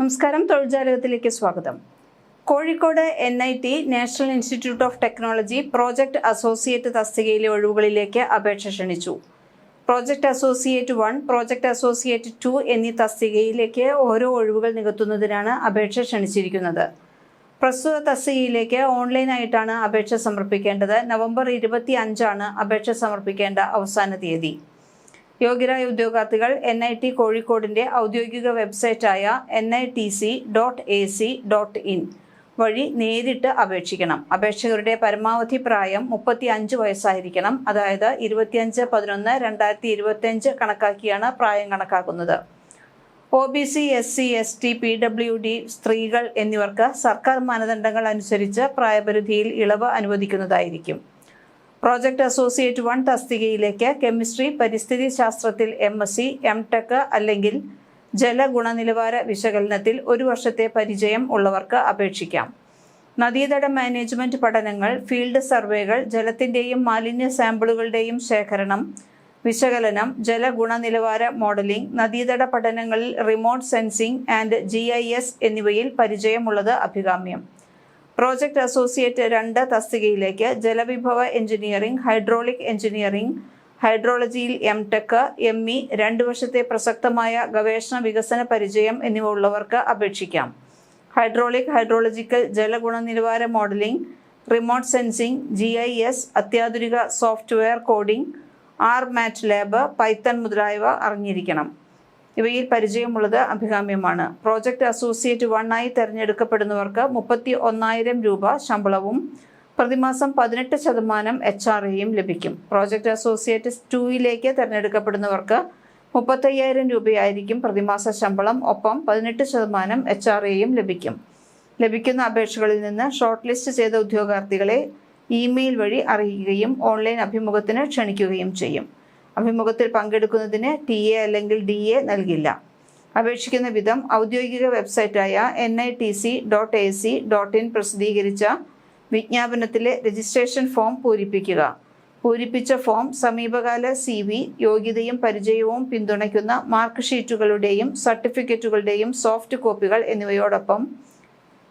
നമസ്കാരം. തൊഴിൽജാലകത്തിലേക്ക് സ്വാഗതം. Kozhikode N I T national institute of technology project associate തസ്തികയിലെ ഒഴിവുകളിലേക്ക് അപേക്ഷ ക്ഷണിച്ചു. Project associate one project associate two എന്നീ തസ്തികയിലേക്ക് ഓരോ ഒഴിവുകൾ നികത്തുന്നതിനാണ് അപേക്ഷ ക്ഷണിച്ചിരിക്കുന്നത്. പ്രസ്തുത തസ്തികയിലേക്ക് ഓൺലൈനായിട്ടാണ് അപേക്ഷ സമർപ്പിക്കേണ്ടത്. നവംബർ ഇരുപത്തി അഞ്ചാണ് അപേക്ഷ സമർപ്പിക്കേണ്ട അവസാന തീയതി. യോഗ്യരായ ഉദ്യോഗാർത്ഥികൾ എൻ ഐ ടി കോഴിക്കോടിന്റെ ഔദ്യോഗിക വെബ്സൈറ്റായ N I T C dot A C dot in വഴി നേരിട്ട് അപേക്ഷിക്കണം. അപേക്ഷകരുടെ പരമാവധി പ്രായം മുപ്പത്തി അഞ്ച് വയസ്സായിരിക്കണം. അതായത് ഇരുപത്തിയഞ്ച് പതിനൊന്ന് രണ്ടായിരത്തി ഇരുപത്തിയഞ്ച് കണക്കാക്കിയാണ് പ്രായം കണക്കാക്കുന്നത്. O B C S C S T P W D സ്ത്രീകൾ എന്നിവർക്ക് സർക്കാർ മാനദണ്ഡങ്ങൾ അനുസരിച്ച് പ്രായപരിധിയിൽ ഇളവ് അനുവദിക്കുന്നതായിരിക്കും. പ്രോജക്ട് അസോസിയേറ്റ് വൺ തസ്തികയിലേക്ക് കെമിസ്ട്രി പരിസ്ഥിതി ശാസ്ത്രത്തിൽ M S C M tech അല്ലെങ്കിൽ ജലഗുണനിലവാര വിശകലനത്തിൽ ഒരു വർഷത്തെ പരിചയം ഉള്ളവർക്ക് അപേക്ഷിക്കാം. നദീതട മാനേജ്മെന്റ് പഠനങ്ങൾ ഫീൽഡ് സർവേകൾ ജലത്തിന്റെയും മാലിന്യ സാമ്പിളുകളുടെയും ശേഖരണം വിശകലനം ജലഗുണനിലവാര മോഡലിംഗ് നദീതട പഠനങ്ങളിൽ റിമോട്ട് സെൻസിംഗ് ആൻഡ് ജി എന്നിവയിൽ പരിചയമുള്ളത് അഭികാമ്യം. പ്രോജക്ട് അസോസിയേറ്റ് രണ്ട് തസ്തികയിലേക്ക് ജലവിഭവ എഞ്ചിനീയറിംഗ് ഹൈഡ്രോളിക് എഞ്ചിനീയറിംഗ് ഹൈഡ്രോളജിയിൽ എം ടെക് എം ഇ രണ്ട് വർഷത്തെ പ്രസക്തമായ ഗവേഷണ വികസന പരിചയം എന്നിവ ഉള്ളവർക്ക് അപേക്ഷിക്കാം. Hydraulic hydrological ജലഗുണനിലവാര modelling remote sensing G I S അത്യാധുനിക software coding R MATLAB Python മുതലായവ അറിഞ്ഞിരിക്കണം. ഇവയിൽ പരിചയമുള്ളത് അഭികാമ്യമാണ്. പ്രോജക്ട് അസോസിയേറ്റ് വണ്ണായി തെരഞ്ഞെടുക്കപ്പെടുന്നവർക്ക് മുപ്പത്തി ഒന്നായിരം രൂപ ശമ്പളവും പ്രതിമാസം പതിനെട്ട് ശതമാനം എച്ച് ആർ എയും ലഭിക്കും. പ്രോജക്റ്റ് അസോസിയേറ്റ് ടൂയിലേക്ക് തിരഞ്ഞെടുക്കപ്പെടുന്നവർക്ക് മുപ്പത്തയ്യായിരം രൂപയായിരിക്കും പ്രതിമാസ ശമ്പളം. ഒപ്പം പതിനെട്ട് ശതമാനം എച്ച് ആർ എയും ലഭിക്കും. ലഭിക്കുന്ന അപേക്ഷകളിൽ നിന്ന് ഷോർട്ട് ലിസ്റ്റ് ചെയ്ത ഉദ്യോഗാർത്ഥികളെ ഇമെയിൽ വഴി അറിയിക്കുകയും ഓൺലൈൻ അഭിമുഖത്തിന് ക്ഷണിക്കുകയും ചെയ്യും. അഭിമുഖത്തിൽ പങ്കെടുക്കുന്നതിന് ടി എ അല്ലെങ്കിൽ ഡി എ നൽകില്ല. അപേക്ഷിക്കുന്ന വിധം ഔദ്യോഗിക വെബ്സൈറ്റായ N I T C dot A C dot in പ്രസിദ്ധീകരിച്ച വിജ്ഞാപനത്തിലെ രജിസ്ട്രേഷൻ ഫോം പൂരിപ്പിക്കുക. പൂരിപ്പിച്ച ഫോം സമീപകാല സി വി യോഗ്യതയും പരിചയവും പിന്തുണയ്ക്കുന്ന മാർക്ക് ഷീറ്റുകളുടെയും സർട്ടിഫിക്കറ്റുകളുടെയും സോഫ്റ്റ് കോപ്പികൾ എന്നിവയോടൊപ്പം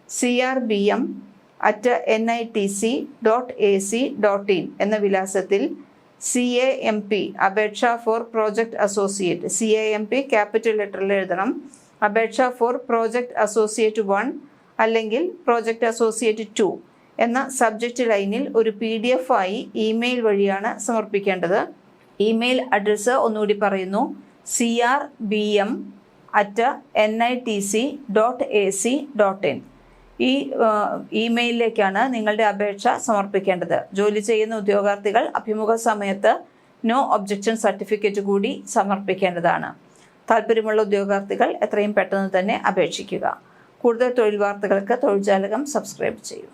C R B M at N I T C dot A C dot in എന്ന വിലാസത്തിൽ സി എ എം പി അപേക്ഷ for project associate. C A M P capital ലെറ്ററിൽ എഴുതണം. അപേക്ഷ ഫോർ പ്രോജക്റ്റ് അസോസിയേറ്റ് വൺ അല്ലെങ്കിൽ project associate two എന്ന subject ലൈനിൽ ഒരു P D F ആയി ഇമെയിൽ വഴിയാണ് സമർപ്പിക്കേണ്ടത്. ഇമെയിൽ അഡ്രസ്സ് ഒന്നുകൂടി പറയുന്നു. C R B M at N I T C dot A C dot in ഈ ഇമെയിലിലേക്കാണ് നിങ്ങളുടെ അപേക്ഷ സമർപ്പിക്കേണ്ടത്. ജോലി ചെയ്യുന്ന ഉദ്യോഗാർത്ഥികൾ അഭിമുഖ സമയത്ത് നോ ഒബ്ജക്ഷൻ സർട്ടിഫിക്കറ്റ് കൂടി സമർപ്പിക്കേണ്ടതാണ്. താല്പര്യമുള്ള ഉദ്യോഗാർത്ഥികൾ എത്രയും പെട്ടെന്ന് തന്നെ അപേക്ഷിക്കുക. കൂടുതൽ തൊഴിൽ വാർത്തകൾക്ക് തൊഴിൽജാലകം സബ്സ്ക്രൈബ് ചെയ്യൂ.